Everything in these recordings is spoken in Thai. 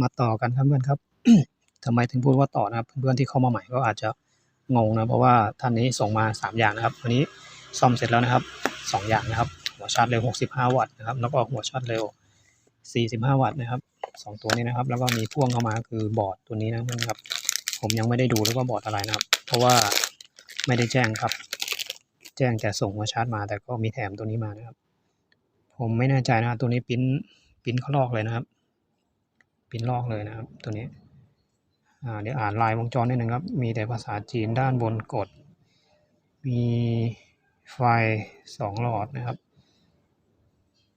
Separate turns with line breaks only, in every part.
มาต่อกันครับเพื่อนครับทำไมถึงพูดว่าต่อนะครับ เพื่อนๆที่เข้ามาใหม่ก็อาจจะงงนะเพราะว่าท่านนี้ส่งมา 3 อย่างนะครับวันนี้ซ่อมเสร็จแล้วนะครับ 2 อย่างนะครับ หัวชาร์จเร็ว 65 วัตต์นะครับแล้วก็หัวชาร์จเร็ว 45 วัตต์นะครับสองตัวนี้นะครับ แล้วก็มีพ่วงเข้ามาคือบอร์ดตัวนี้นะเพื่อนครับ ผมยังไม่ได้ดูเลยว่าบอร์ดอะไรนะครับ เพราะว่าไม่ได้แจ้งครับ แจ้งแต่ส่งหัวชาร์จมา แต่ก็มีแถมตัวนี้มานะครับ ผมไม่แน่ใจนะตัวนี้ปริ้นปริ้นเขาลอกเลยนะครับ ปิ้นลอกเลยนะครับตัวนี้เดี๋ยวอ่านลายวงจรนิดนึงครับ มีแต่ภาษาจีนด้านบนกด มีไฟสองหลอดนะครับ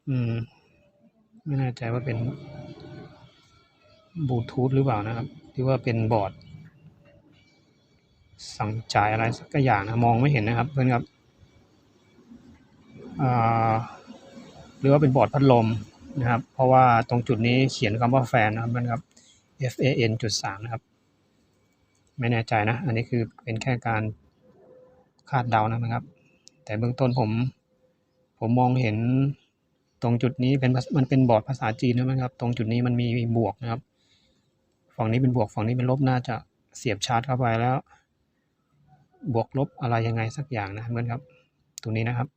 อืม ไม่แน่ใจว่าเป็นบลูทูธหรือเปล่านะครับหรือว่าเป็นบอร์ด สั่งจ่ายอะไรสักอย่างนะ มองไม่เห็นนะครับ เพื่อนครับหรือว่าเป็นบอร์ดพัดลม นะครับ เพราะว่าตรงจุดนี้เขียนคำว่าแฟนนะครับเพื่อนครับ F A N จุดสามนะครับ ไม่แน่ใจนะ อันนี้คือเป็นแค่การคาดเดานะครับ แต่เบื้องต้นผม ผมมองเห็นตรงจุดนี้เป็นมันเป็นบอร์ดภาษาจีนนะครับ ตรงจุดนี้มันมีบวกนะครับ ฝั่งนี้เป็นบวกฝั่งนี้เป็นลบน่าจะเสียบชาร์จเข้าไปแล้ว บวกลบอะไรยังไงสักอย่างนะเพื่อนครับตัวนี้นะครับ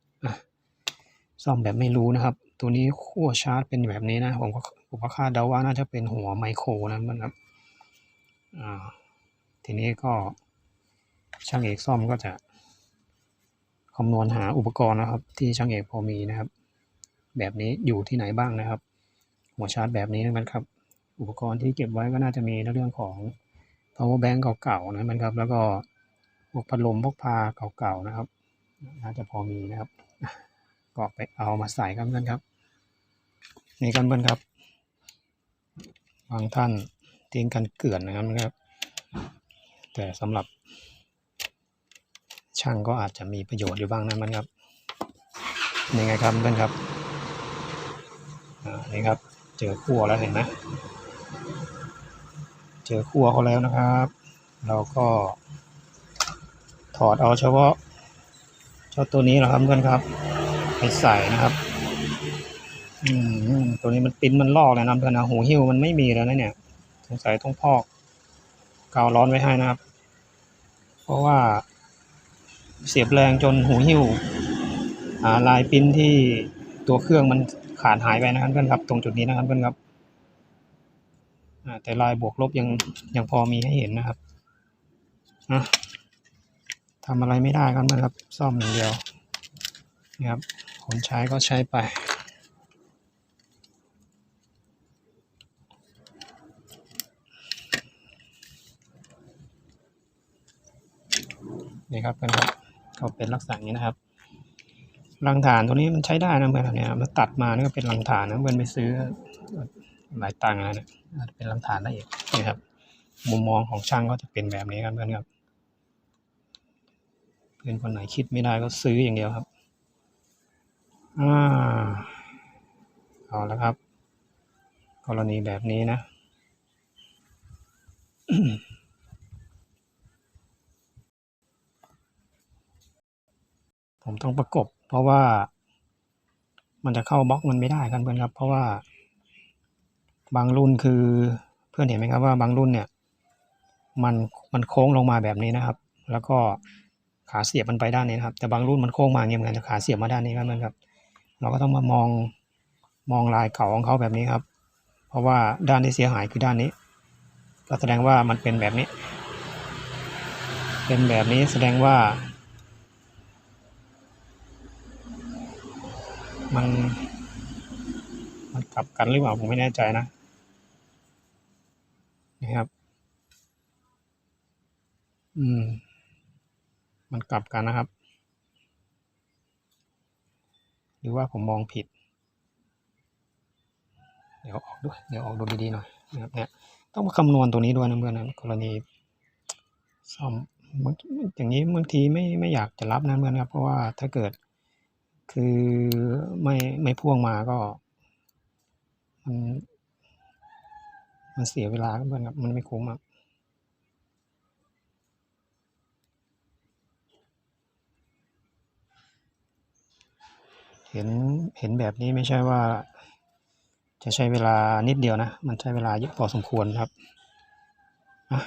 ซ่อมแบบไม่รู้นะครับ ตัวนี้ขั้วชาร์จเป็นแบบนี้นะผมก็ผมก็คาดเดาว่าน่าจะเป็นหัวไมโครนะเพื่อนครับอ่าทีนี้ก็ช่างเอกซ่อมก็จะคำนวณหาอุปกรณ์นะครับ ที่ช่างเอกพอมีนะครับ แบบนี้อยู่ที่ไหนบ้างนะครับ หัวชาร์จแบบนี้นะครับ อุปกรณ์ที่เก็บไว้ก็น่าจะมีในเรื่องของ power bank เก่าๆนะครับ แล้วก็พวกพัดลมพวกพาเก่าๆนะครับ น่าจะพอมีนะครับ ก็ไปเอามาใส่ครับเพื่อนครับ นี่กันเพื่อนครับ บางท่านทิ้งกันเกลื่อนนะครับนะครับ แต่สำหรับ ช่างก็อาจจะมีประโยชน์อยู่บ้างนะมันครับยังไงครับเพื่อนครับอ่านี่ครับ เจอขั้วแล้วเห็นไหมเจอขั้วเขาแล้วนะครับ เราก็ถอดเอาเฉพาะเจ้าตัวนี้แหละครับเพื่อนครับไปใส่นะครับ อืมตัวนี้มันปิ้นมันลอกเลยนะเพื่อนนะหูหิ้วมันไม่มีแล้วนะเนี่ยสงสัยต้องพอกกาวร้อนไว้ให้นะครับ เพราะว่าเสียบแรงจนหูหิ้วลายปิ้นที่ตัวเครื่องมันขาดหายไปนะครับเพื่อนครับ ตรงจุดนี้นะครับเพื่อนครับแต่ลายบวกลบยังยังพอมีให้เห็นนะครับทำอะไรไม่ได้ครับเพื่อนครับ ซ่อมอย่างเดียวนะครับคนใช้ก็ใช้ไป นี่ครับเพื่อนครับก็เป็นลักษณะนี้นะครับรังฐานตัวนี้มันใช้ได้นะเพื่อนครับเนี่ยมันตัดมานี่ก็เป็นรังฐานนะเพื่อนไปซื้อหลายตังค์นะเนี่ยเป็นรังฐานได้อีกนี่ครับ มุมมองของช่างก็จะเป็นแบบนี้ครับเพื่อนครับเพื่อนคนไหนคิดไม่ได้ก็ซื้ออย่างเดียวครับอ่าเอาละครับ กรณีแบบนี้นะ ผมต้องประกบ เพราะว่า มันจะเข้าบล็อกมันไม่ได้ครับเพื่อนครับ เพราะว่า บางรุ่นคือเพื่อนเห็นไหมครับว่าบางรุ่นเนี่ย มันมันโค้งลงมาแบบนี้นะครับ แล้วก็ขาเสียบมันไปด้านนี้นะครับ แต่บางรุ่นมันโค้งมาเงี้ยเหมือนกันขาเสียบมาด้านนี้ครับเพื่อนครับ เราก็ต้องมามองมองลายเก่าของเขาแบบนี้ครับ เพราะว่าด้านที่เสียหายคือด้านนี้ ก็แสดงว่ามันเป็นแบบนี้ เป็นแบบนี้แสดงว่า มันมันกลับกันหรือเปล่าผมไม่แน่ใจนะนี่ครับ อืม มันกลับกันนะครับ หรือว่าผมมองผิด เดี๋ยวออกด้วย เดี๋ยวออกดูดีๆหน่อยนะครับ เนี่ย ต้องมาคำนวณตัวนี้ด้วยนะเพื่อนนะกรณีซ่อมบางอย่างนี้บางทีไม่ไม่อยากจะรับนะเพื่อนครับ เพราะว่าถ้าเกิด คือไม่ไม่พ่วงมาก็มันมันเสียเวลาครับเพื่อนครับ มันไม่คุ้มอะเห็นเห็นแบบนี้ไม่ใช่ว่า จะใช้เวลานิดเดียวนะ มันใช้เวลาเยอะพอสมควรครับอะ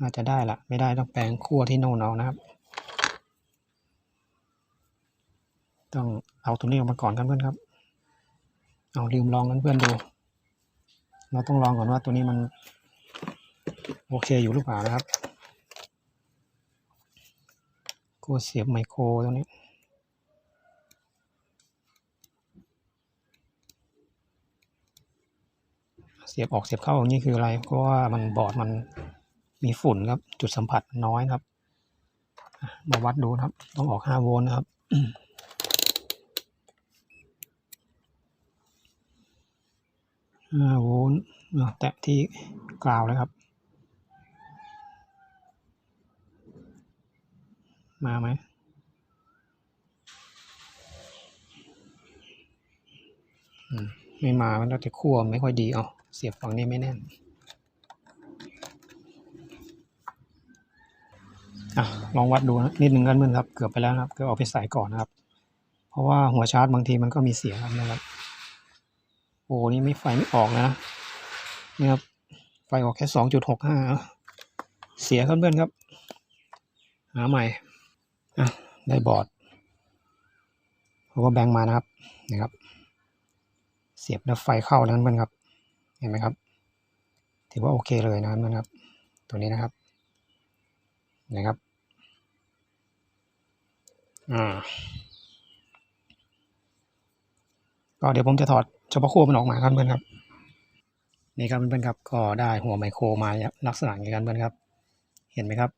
น่าจะได้ละไม่ได้ต้องแปลงขั้วที่โน่นเอานะครับ ต้องเอาตัวนี้ออกมาก่อนครับเพื่อนครับ เอาลืมลองกันเพื่อนดู เราต้องลองก่อนว่าตัวนี้มัน โอเคอยู่หรือเปล่านะครับขั้วเสียบไมโครตัวนี้เสียบออกเสียบเข้าอย่างนี้คืออะไร เพราะว่ามันบอร์ดมันมีฝุ่นครับ จุดสัมผัสน้อยครับ มาวัดดูครับ ต้องออก 5 โวลต์นะครับ 5โวลต์อะแตะที่กราวเลยครับ มาไหมไม่มามันก็จะคั่วไม่ค่อยดีเอาเสียบฝั่งนี้ไม่แน่นอะลองวัดดูนะนิดนึงกันเพื่อนครับ เกือบไปแล้วครับก็เอาไปใส่ก่อนนะครับ เพราะว่าหัวชาร์จบางทีมันก็มีเสียงนะครับ โอ้นี่ไม่ไฟไม่ออกนะนี่ครับไฟออกแค่สองจุดหกห้าเสียครับเพื่อนครับ หาใหม่อะได้บอร์ดเพราะว่าแบงมานะครับนะครับ เสียบแล้วไฟเข้าแล้วเพื่อนครับ เห็นไหมครับ ถือว่าโอเคเลยนะครับเพื่อนครับ ตัวนี้นะครับนะครับอ่าก็เดี๋ยวผมจะถอด เฉพาะขั้วมันออกมาครับเพื่อนครับนี่ครับเพื่อนครับก็ได้หัวไมโครมาลักษณะอย่างนี้กันเพื่อนครับ เห็นไหมครับ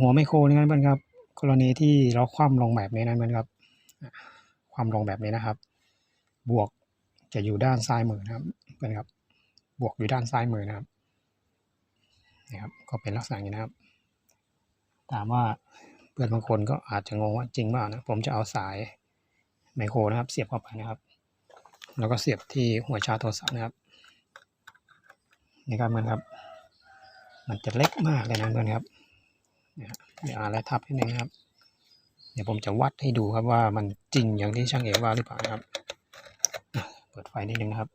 หัวไมโครนี่กันเพื่อนครับ กรณีที่เราคว่ำลงแบบนี้นะเพื่อนครับ คว่ำลงแบบนี้นะครับ บวกจะอยู่ด้านซ้ายมือนะครับเพื่อนครับ บวกอยู่ด้านซ้ายมือนะครับนี่ครับ ก็เป็นลักษณะอย่างนี้นะครับถามว่าเพื่อนบางคนก็อาจจะงงว่าจริงเปล่านะผมจะเอาสายไมโครนะครับ เสียบเข้าไปนะครับ แล้วก็เสียบที่หัวชาร์จโทรศัพท์นะครับนี่ครับเพื่อนครับ มันจะเล็กมากเลยนะเพื่อนครับเนี่ยเดี๋ยวอะทับนิดนึงครับ เดี๋ยวผมจะวัดให้ดูครับว่ามันจริงอย่างที่ช่างเอกว่าหรือเปล่านะครับเปิดไฟนิดนึงนะครับ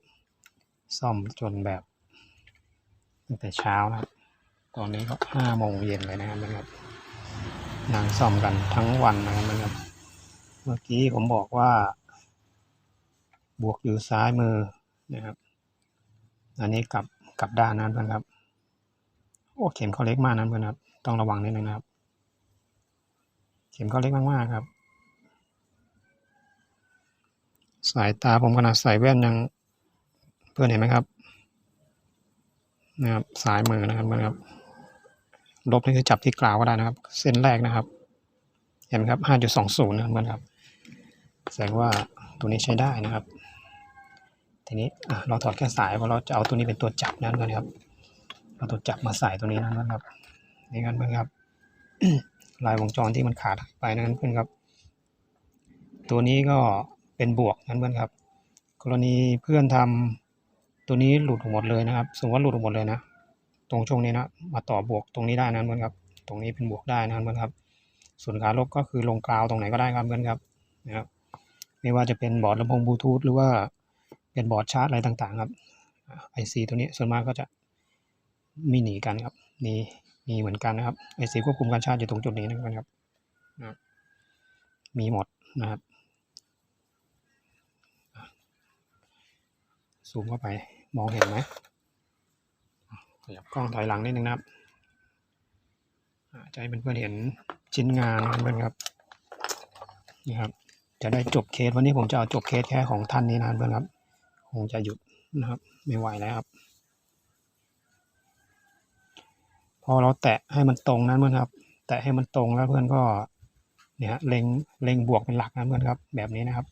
ซ่อมจนแบบตั้งแต่เช้านะครับ ตอนนี้ก็ห้าโมงเย็นเลยนะครับเพื่อนครับนั่งซ่อมกันทั้งวันนะครับเพื่อนครับ เมื่อกี้ผมบอกว่า บวกอยู่ซ้ายมือนะครับ อันนี้กลับกลับด้านนั้นเพื่อนครับ โอ้เข็มเขาเล็กมากนะเพื่อนครับ ต้องระวังนิดนึงนะครับ เข็มเขาเล็กมากๆครับ สายตาผมขนาดใส่แว่นยังเพื่อนเห็นไหมครับนะครับสายมือนะครับเพื่อนครับ ลบนี่คือจับที่กราวก็ได้นะครับ เส้นแรกนะครับ เห็นไหมครับ 5.20 นะครับเพื่อนครับ แสดงว่าตัวนี้ใช้ได้นะครับ ทีนี้เราถอดแค่สายเพราะเราจะเอาตัวนี้เป็นตัวจับนั่นเพื่อนครับเราตัวจับมาใส่ตัวนี้นั่นครับนี่กันเพื่อนครับลายวงจรที่มันขาดไปนั่นเพื่อนครับ ตัวนี้ก็เป็นบวกนั่นเพื่อนครับ กรณีเพื่อนทำตัวนี้หลุดหมดเลยนะครับ สมมติว่าหลุดหมดเลยนะ ตรงช่วงนี้นะ มาต่อบวกตรงนี้ได้นะเพื่อนครับ ตรงนี้เป็นบวกได้นะเพื่อนครับ ส่วนขาลบก็คือลงกราวตรงไหนก็ได้ครับเพื่อนครับนะครับ ไม่ว่าจะเป็นบอร์ดลำโพงบลูทูธหรือว่า เป็นบอร์ดชาร์จอะไรต่างๆครับไอซีตัวนี้ส่วนมากก็จะมีหนีกันครับมีมีเหมือนกันนะครับไอซีควบคุมการชาร์จอยู่ตรงจุดนี้นะครับนะมีหมดนะครับซูมเข้าไปมองเห็นไหมขยับกล้องถอยหลังนิดนึงนะครับจะให้เพื่อนๆเห็นชิ้นงานนะเพื่อนๆครับนี่ครับ จะได้จบเคสวันนี้ผมจะเอาจบเคสแค่ของท่านนี้นะเพื่อนครับ งจะหยุดนะครับ ไม่ไหวแล้วครับ พอเราแตะให้มันตรงนั้นเพื่อนครับ แตะให้มันตรงแล้วเพื่อนก็เนี่ยฮะเล็งเล็งบวกเป็นหลักนะเพื่อนครับ แบบนี้นะครับ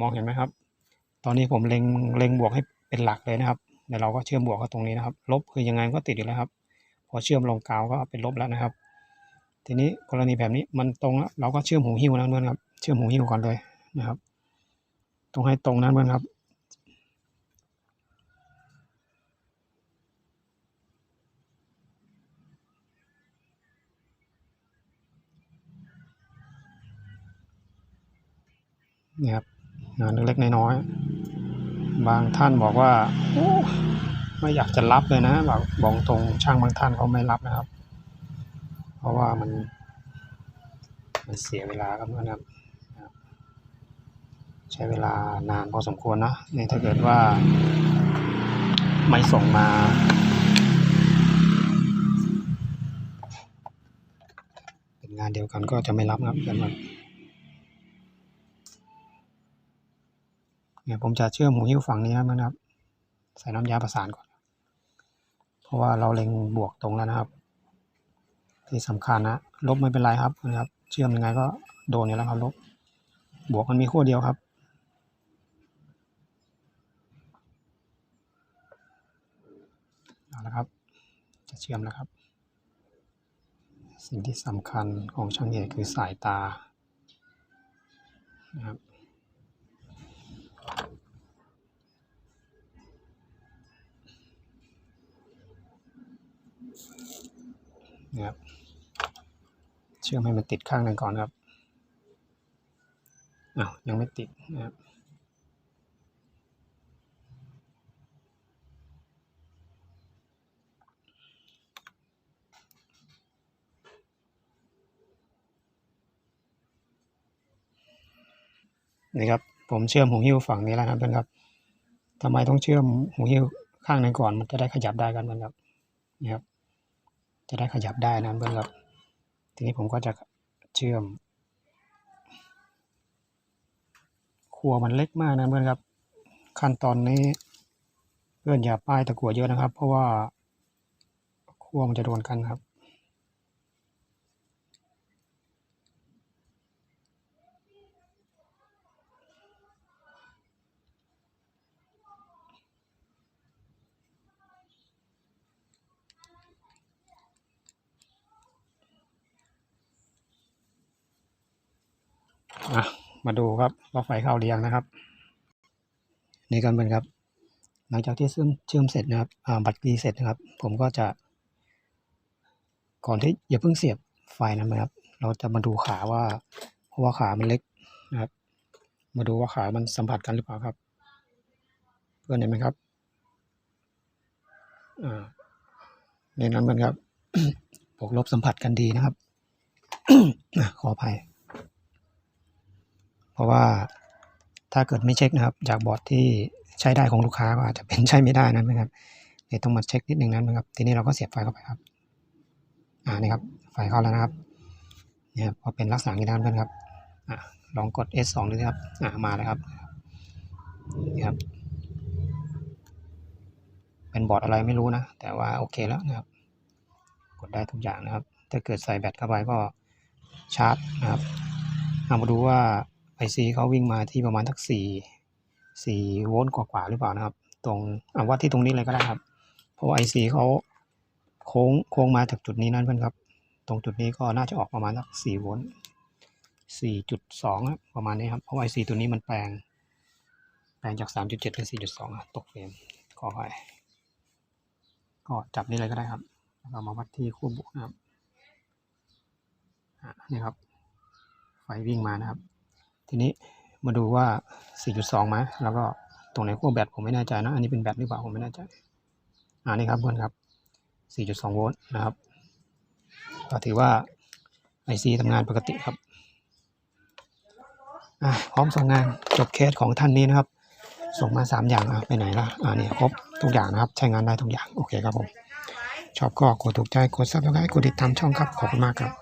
มองเห็นไหมครับ ตอนนี้ผมเล็งเล็งบวกให้เป็นหลักเลยนะครับเดี๋ยวเราก็เชื่อมบวกกับตรงนี้นะครับ ลบคือยังไงก็ติดอยู่แล้วครับ พอเชื่อมลงกาวก็เป็นลบแล้วนะครับ ทีนี้กรณีแบบนี้มันตรงแล้วเราก็เชื่อมหูหิ้วนะเพื่อนครับ เชื่อมหูหิ้วก่อนเลยนะครับต้องให้ตรงนั้นเพื่อนครับ นี่ครับงานเล็กๆน้อยๆบางท่านบอกว่าไม่อยากจะรับเลยนะบอกบอกตรงช่างบางท่านเขาไม่รับนะครับ เพราะว่ามัน มันเสียเวลาครับนะครับ ใช้เวลานานพอสมควรนะนี่ถ้าเกิดว่า ไม่ส่งมาเป็นงานเดียวกันก็จะไม่รับครับกันมัน เนี่ยผมจะเชื่อมหูหิ้วฝั่งนี้นะครับ ใส่น้ำยาประสานก่อน เพราะว่าเราเล็งบวกตรงแล้วนะครับ ที่สำคัญนะลบไม่เป็นไรครับนะครับ เชื่อมยังไงก็โดนอยู่แล้วครับลบบวกมันมีขั้วเดียวครับเอาละครับ จะเชื่อมแล้วครับ สิ่งที่สำคัญของช่างเอกคือสายตานะครับ นะครับ เชื่อมให้มันติดข้างหนึ่งก่อนครับอ้าวยังไม่ติดนะครับนี่ครับผมเชื่อมหูหิ้วฝั่งนี้แล้วครับเพื่อนครับทำไมต้องเชื่อมหูหิ้วข้างหนึ่งก่อนมันจะได้ขยับได้กันเพื่อนครับนี่ครับ จะได้ขยับได้นะเพื่อนครับ ทีนี้ผมก็จะเชื่อมขัวมันเล็กมากนะเพื่อนครับ ขั้นตอนนี้เพื่อนอย่าป้ายตะกั่วเยอะนะครับ เพราะว่าขัวมันจะโดนกันครับ อะมาดูครับว่าไฟเข้าหรือยังนะครับ นี่กันเป็นครับ หลังจากที่เชื่อมเชื่อมเสร็จนะครับบัตรรีเสร็จนะครับ ผมก็จะ ก่อนที่อย่าเพิ่งเสียบไฟนะครับ เราจะมาดูขาว่าเพราะว่าขามันเล็กนะครับ มาดูว่าขามันสัมผัสกันหรือเปล่าครับ เพื่อนเห็นไหมครับอ่าในนั้นมันครับบวกลบสัมผัสกันดีนะครับขออภัย เพราะว่าถ้าเกิดไม่เช็คนะครับ จากบอร์ดที่ใช้ได้ของลูกค้าก็อาจจะเป็นใช้ไม่ได้นะครับเดี๋ยวต้องมาเช็คนิดนึงนะครับ ทีนี้เราก็เสียบไฟเข้าไปครับ อ่านี่ครับไฟเข้าแล้วนะครับเนี่ยพอเป็นลักษณะนี้ด้านเพื่อนครับอ่าลองกด S2 ดูนะครับอ่ามาแล้วครับนี่ครับ เป็นบอร์ดอะไรไม่รู้นะ แต่ว่าโอเคแล้วนะครับ กดได้ทุกอย่างนะครับ ถ้าเกิดใส่แบตเข้าไปก็ชาร์จนะครับเอามาดูว่า ไอซีเขาวิ่งมาที่ประมาณทักสี่สี่โวลต์กว่าๆหรือเปล่านะครับ ตรงอ่าวัดที่ตรงนี้เลยก็ได้ครับ เพราะว่าไอซีเขาโค้งโค้งมาจากจุดนี้นั่นเพื่อนครับ ตรงจุดนี้ก็น่าจะออกประมาณสักสี่โวลต์สี่จุดสองประมาณนี้ครับ เพราะไอซีตัวนี้มันแปลง แปลงจากสามจุดเจ็ดเป็นสี่จุดสองตกเฟรมขอไปก็จับนี่เลยก็ได้ครับแล้วมาวัดที่ขั้วบวกนะครับนี่ครับ ไฟวิ่งมานะครับ ทีนี้มาดูว่า 4.2ไหมแล้วก็ตรงไหนขั้วแบตผมไม่แน่ใจนะ อันนี้เป็นแบตหรือเปล่าผมไม่แน่ใจอ่านี่ครับเพื่อนครับ 4.2 โวลต์นะครับ ก็ถือว่า IC ทำงานปกติครับอะพร้อมส่งงานจบเคสของท่านนี้นะครับ ส่งมา 3 อย่างอะไปไหนล่ะอ่านี่ครบทุกอย่างนะครับ ใช้งานได้ทุกอย่าง โอเคครับผม ชอบก็กดถูกใจ กดซับสไครต์กดติดตามช่องครับ ขอบคุณมากครับ